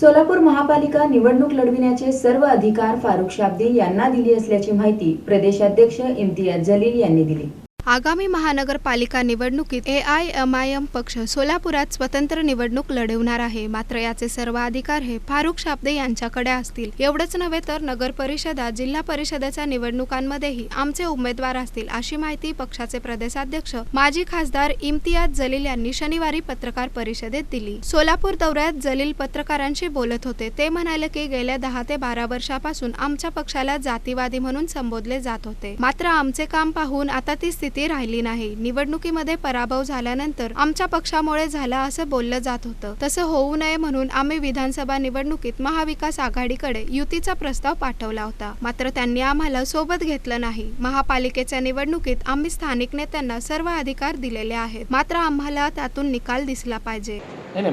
सोलापूर महापालिका निवडणूक लढविण्याचे सर्व अधिकार फारुख शाब्दी यांना दिली असल्याची माहिती प्रदेशाध्यक्ष इम्तियाज जलील यांनी दिली. आगामी महानगरपालिका निवडणुकीत A I M I M पक्ष सोलापुरात स्वतंत्र निवडणूक लढवणार आहे. मात्र याचे सर्व अधिकार हे फारुख शाब्दे यांच्याकडे असतील. एवढंच नव्हे तर नगर परिषदा जिल्हा परिषदेच्या निवडणुकांमध्येही आमचे उमेदवार असतील अशी माहिती पक्षाचे प्रदेशाध्यक्ष माजी खासदार इम्तियाज जलील यांनी शनिवारी पत्रकार परिषदेत दिली. सोलापूर दौऱ्यात जलील पत्रकारांशी बोलत होते. ते म्हणाले की गेल्या दहा ते बारा वर्षापासून आमच्या पक्षाला जातीवादी म्हणून संबोधले जात होते. मात्र आमचे काम पाहून आता ती स्थिती राहिली नाही. निवडणुकीमध्ये पराभव झाल्यानंतर आमच्या पक्षामुळे झाला असं बोललं जात होतं. तसं होऊ नये म्हणून आम्ही विधानसभा निवडणुकीत महाविकास आघाडीकडे युतीचा प्रस्ताव पाठवला होता. मात्र त्यांनी आम्हाला सोबत घेतलं नाही. महापालिकेच्या निवडणुकीत आम्ही स्थानिक नेत्यांना सर्व अधिकार दिलेले आहेत. मात्र आम्हाला त्यातून निकाल दिसला पाहिजे. नाही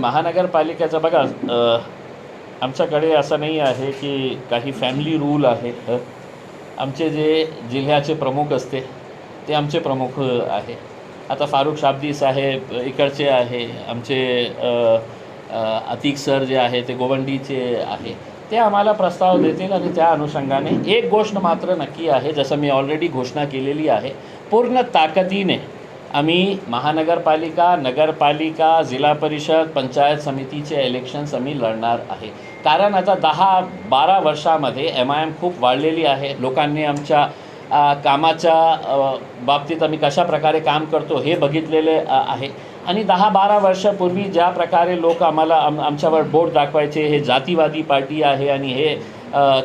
बघा आमच्याकडे असं नाही आहे की काही फॅमिली रूल आहे. आमचे जे जिल्ह्याचे प्रमुख असते ते आमचे प्रमुख आहे. आता फारुख शाब्दी साहेब इकडचे आहे आमचे अतिक सर जे आहे ते गोवंडीचे आहे. ते आम्हाला प्रस्ताव देतील आणि त्या अनुषंगाने एक गोष्ट मात्र नक्की आहे जसं मी ऑलरेडी घोषणा केलेली आहे पूर्ण ताकदीने आम्ही महानगरपालिका नगरपालिका जिल्हा परिषद पंचायत समितीचे इलेक्शन्स आम्ही लढणार आहे. कारण आता दहा बारा वर्षामध्ये एम आय एम खूप वाढलेली आहे. लोकांनी आमच्या कामाच्या बाबतीत आम्ही कशा प्रकारे काम करतो हे बघितलेले आहे. आणि दहा बारा वर्षापूर्वी ज्या प्रकारे लोक आम्हाला आम आमच्यावर बोट दाखवायचे हे जातीवादी पार्टी आहे आणि हे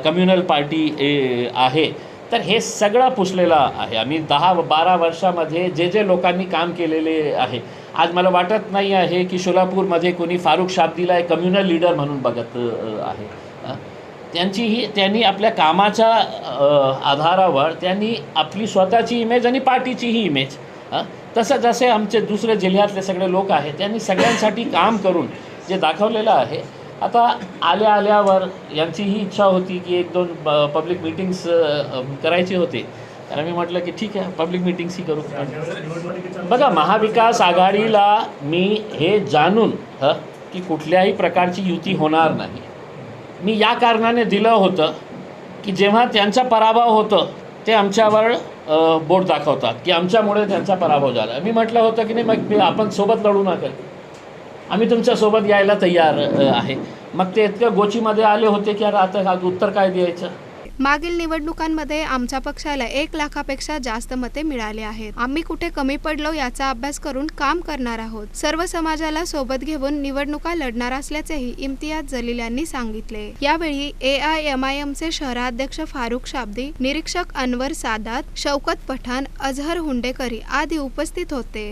कम्युनल पार्टी ए, आहे तर हे सगळं पुसलेलं आहे. आम्ही दहा बारा वर्षामध्ये जे जे लोकांनी काम केलेले आहे. आज मला वाटत नाही आहे की सोलापूरमध्ये कोणी फारुख शाब्दीला एक कम्युनल लीडर म्हणून बघत आहे. त्यांची ही त्यांनी आपल्या कामाच्या आधारावर त्यांनी आपली स्वतःची इमेज आणि पार्टीचीही इमेज तसं जसे आमचे दुसरे जिल्ह्यातले सगळे लोक आहेत त्यांनी सगळ्यांसाठी काम करून जे दाखवलेलं आहे आता आल्या आल्यावर यांची ही इच्छा होती की एक दोन पब्लिक मिटिंग्स करायची होती. कारण मी म्हटलं की ठीक आहे पब्लिक मिटिंग्सही करू. बघा महाविकास आघाडीला मी हे जाणून की कुठल्याही प्रकारची युती होणार नाही. मी या कारणाने दिलं होतं की जेव्हा त्यांचा पराभव होतं ते आमच्यावर बोट दाखवतात की आमच्यामुळे त्यांचा पराभव झाला. मी म्हटलं होतं की नाही मग मी आपण सोबत लढू नका. आम्ही तुमच्यासोबत यायला तयार आहे. मग ते इतक्या गोचीमध्ये आले होते की अरे आता हा उत्तर काय द्यायचं? मागील निवडणुकांमध्ये आमच्या पक्षाला एक लाखापेक्षा जास्त मते मिळाली आहेत. आम्ही कुठे कमी पडलो याचा अभ्यास करून काम करणार आहोत. सर्व समाजाला सोबत घेऊन निवडणुका लढणार असल्याचेही इम्तियाज जलील यांनी सांगितले. यावेळी ए आय एम आय एमचे शहराध्यक्ष फारुख शाब्दी निरीक्षक अनवर सादात शौकत पठाण अझहर हुंडेकरी आदी उपस्थित होते.